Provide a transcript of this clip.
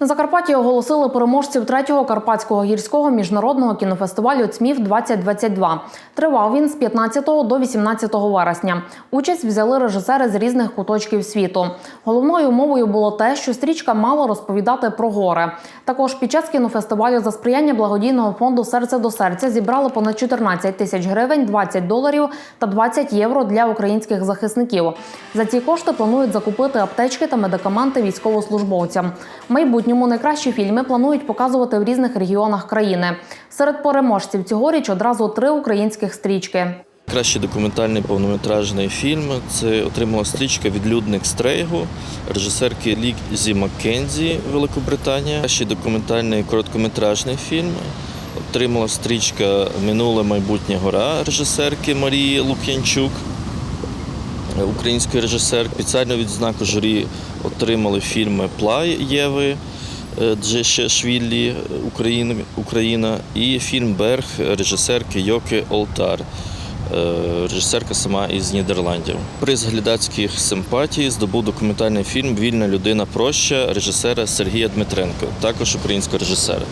На Закарпатті оголосили переможців третього карпатського гірського міжнародного кінофестивалю ЦМІФ 2022 Тривав він з 15 до 18 вересня. Участь взяли режисери з різних куточків світу. Головною умовою було те, що стрічка мала розповідати про гори. Також під час кінофестивалю за сприяння благодійного фонду Серце до серця зібрали понад 14 тисяч гривень, 20 доларів та 20 євро для українських захисників. За ці кошти планують закупити аптечки та медикаменти військовослужбовцям. В майбутньому найкращі фільми планують показувати в різних регіонах країни. Серед переможців цьогоріч одразу три українських стрічки. Кращий документальний повнометражний фільм це отримала стрічка Відлюдник Стрейгу режисерки Лізі Маккензі, Великобританія. Кращий документальний короткометражний фільм отримала стрічка Минуле майбутнє гора режисерки Марії Лук'янчук. Український режисер спеціальну відзнаку журі отримали фільми Плай Єви Джешешвілі Україна, Україна і фільм Берг режисерки Йоки Олтар. е, Режисерка сама із Нідерландів. Приз глядацьких симпатій здобув документальний фільм Вільна людина проща режисера Сергія Дмитренко, також українського режисера.